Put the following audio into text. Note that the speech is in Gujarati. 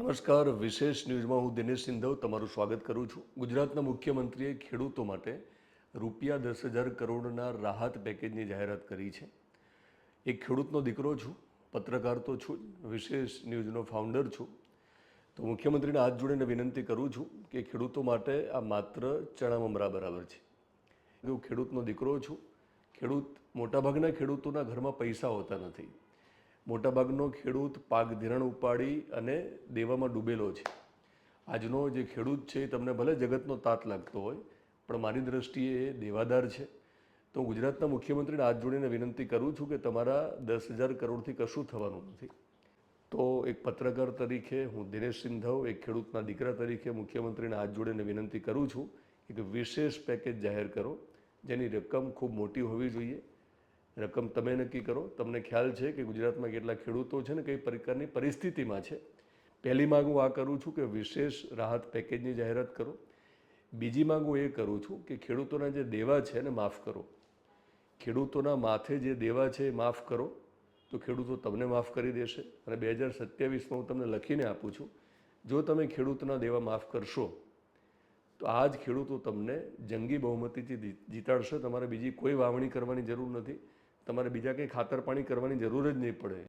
નમસ્કાર. વિશેષ ન્યૂઝમાં હું દિનેશ સિંધવ તમારું સ્વાગત કરું છું. ગુજરાતના મુખ્યમંત્રીએ ખેડૂતો માટે રૂપિયા દસ હજાર કરોડના રાહત પેકેજની જાહેરાત કરી છે. એક ખેડૂતનો દીકરો છું, પત્રકાર તો છું વિશેષ ન્યૂઝનો ફાઉન્ડર છું. તો મુખ્યમંત્રીને હાથ જોડીને વિનંતી કરું છું કે ખેડૂતો માટે આ માત્ર ચણામમરા બરાબર છે. હું ખેડૂતનો દીકરો છું. ખેડૂત મોટાભાગના ખેડૂતોના ઘરમાં પૈસા હોતા નથી. મોટાભાગનો ખેડૂત પાક ધિરાણ ઉપાડી અને દેવામાં ડૂબેલો છે. આજનો જે ખેડૂત છે એ તમને ભલે જગતનો તાત લાગતો હોય, પણ મારી દ્રષ્ટિએ એ દેવાદાર છે. તો હું ગુજરાતના મુખ્યમંત્રીને હાથ જોડીને વિનંતી કરું છું કે તમારા દસ હજાર કરોડથી કશું થવાનું નથી. તો એક પત્રકાર તરીકે હું દિનેશ સિંધવ, એક ખેડૂતના દીકરા તરીકે મુખ્યમંત્રીને હાથ જોડીને વિનંતી કરું છું, એક વિશેષ પેકેજ જાહેર કરો, જેની રકમ ખૂબ મોટી હોવી જોઈએ. રકમ તમે નક્કી કરો. તમને ખ્યાલ છે કે ગુજરાતમાં કેટલા ખેડૂતો છે ને કઈ પ્રકારની પરિસ્થિતિમાં છે? પહેલી માંગ હું આ કરું છું કે વિશેષ રાહત પેકેજની જાહેરાત કરો. બીજી માંગ હું એ કરું છું કે ખેડૂતોના જે દેવા છે એને માફ કરો. ખેડૂતોના માથે જે દેવા છે એ માફ કરો. તો ખેડૂતો તમને માફ કરી દેશે અને બે હજાર સત્યાવીસમાં હું તમને લખીને આપું છું, જો તમે ખેડૂતના દેવા માફ કરશો, તો આ જ ખેડૂતો તમને જંગી બહુમતીથી જીતાડશે. તમારે બીજી કોઈ વાવણી કરવાની જરૂર નથી. તમારે બીજા કંઈ ખાતર પાણી કરવાની જરૂર જ નહીં પડે.